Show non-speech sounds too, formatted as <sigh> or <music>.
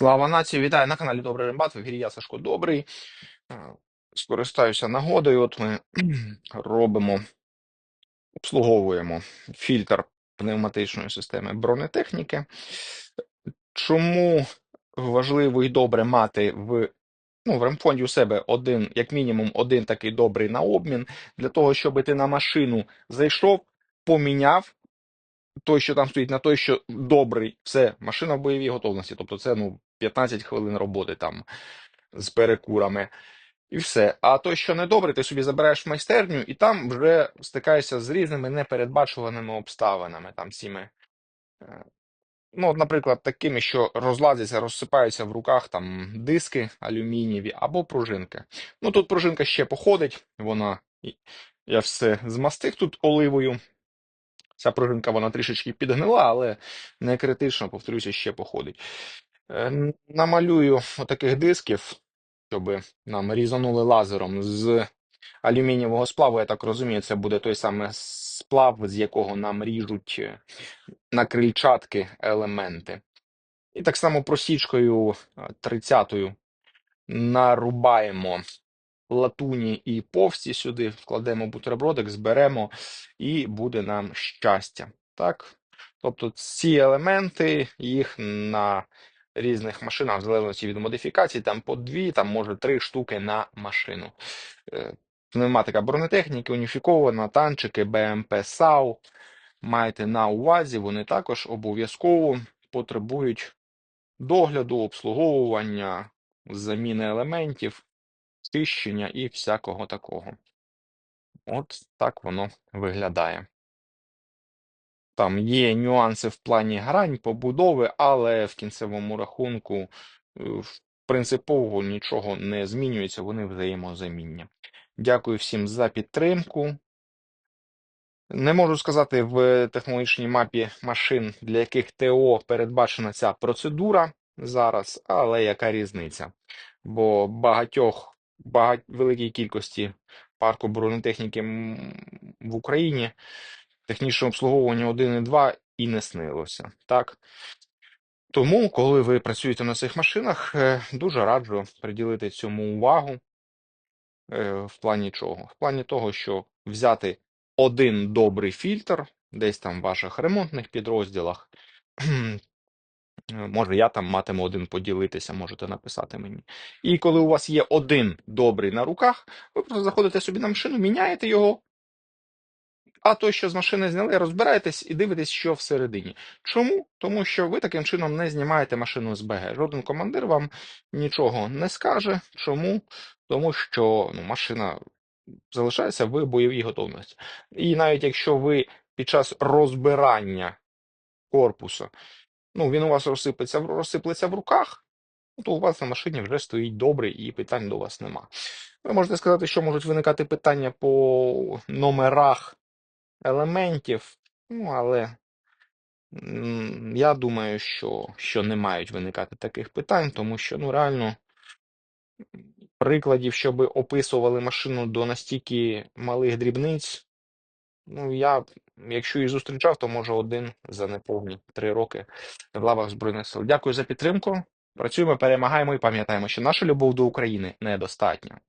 Слава нації, вітаю на каналі Добрий Рембат. В ефірі я Сашко Добрий. Е, Скористаюся нагодою. От ми <clears throat> робимо, обслуговуємо фільтр пневматичної системи бронетехніки. Чому важливо і добре мати в ну, в ремфонді у себе один, як мінімум, один такий добрий на обмін, для того, щоб ти на машину зайшов, поміняв той, що там стоїть, на той, що добрий, все, машина в бойовій готовності. Тобто це ну 15 хвилин роботи там з перекурами. І все. А той, що недобре, ти собі забираєш майстерню, і там вже стикаєшся з різними непередбачуваними обставинами. Там всіми, е, ну, от, наприклад, такими, що розлазяться, розсипаються в руках там диски алюмінієві або пружинки. Ну тут пружинка ще походить, вона я все змастив тут оливою. Ця пружинка вона трішечки підгнила, але не критично, повторюся, ще походить. Е, Намалюю отаких дисків, щоб нам різанули лазером з алюмінієвого сплаву. Я так розумію, це буде той самий сплав, з якого нам ріжуть е, на крильчатки елементи. І так само просічкою 30-ю нарубаємо латуні і повсті сюди, вкладемо бутербродик, зберемо, і буде нам щастя. Так? Тобто ці елементи, їх на різних машинах, в залежності від модифікацій, там по дві, там може три штуки на машину. Е, Пневматика бронетехніки, уніфікована, танчики, БМП САУ. Майте на увазі, вони також обов'язково потребують догляду, обслуговування, заміни елементів, чищення і всякого такого. От так воно виглядає. Там є нюанси в плані грань, побудови, але в кінцевому рахунку е, принципово нічого не змінюється, вони взаємозамінні. Дякую всім за підтримку. Не можу сказати в технологічній мапі машин, для яких ТО передбачена ця процедура зараз, але яка різниця? Бо багатьох, багать, великій кількості парку бронетехніки в Україні технічне обслуговування 1 і 2 і не снилося. Так? Тому, коли ви працюєте на цих машинах, е, дуже раджу приділити цьому увагу. Е, В плані чого? В плані того, що взяти один добрий фільтр, десь там в ваших ремонтних підрозділах. Е, Може, я там матиму один поділитися, можете написати мені. І коли у вас є один добрий на руках, ви просто заходите собі на машину, міняєте його, а той, що з машини зняли, розбираєтесь і дивитесь, що всередині. Чому? Тому що ви таким чином не знімаєте машину з БГ. Жоден командир вам нічого не скаже. Чому? Тому що ну, машина залишається в бойовій готовності. І навіть якщо ви під час розбирання корпусу, ну він у вас розсипеться, в- розсиплеться в руках, ну, то у вас на машині вже стоїть добре і питань до вас нема. Ви можете сказати, що можуть виникати питання по номерах елементів, ну але я думаю, що, що не мають виникати таких питань, тому що ну реально прикладів, щоб описували машину до настільки малих дрібниць. Ну, я, якщо і зустрічав, то може один за неповні три роки в лавах Збройних сил. Дякую за підтримку. Працюємо, перемагаємо і пам'ятаємо, що наша любов до України недостатня.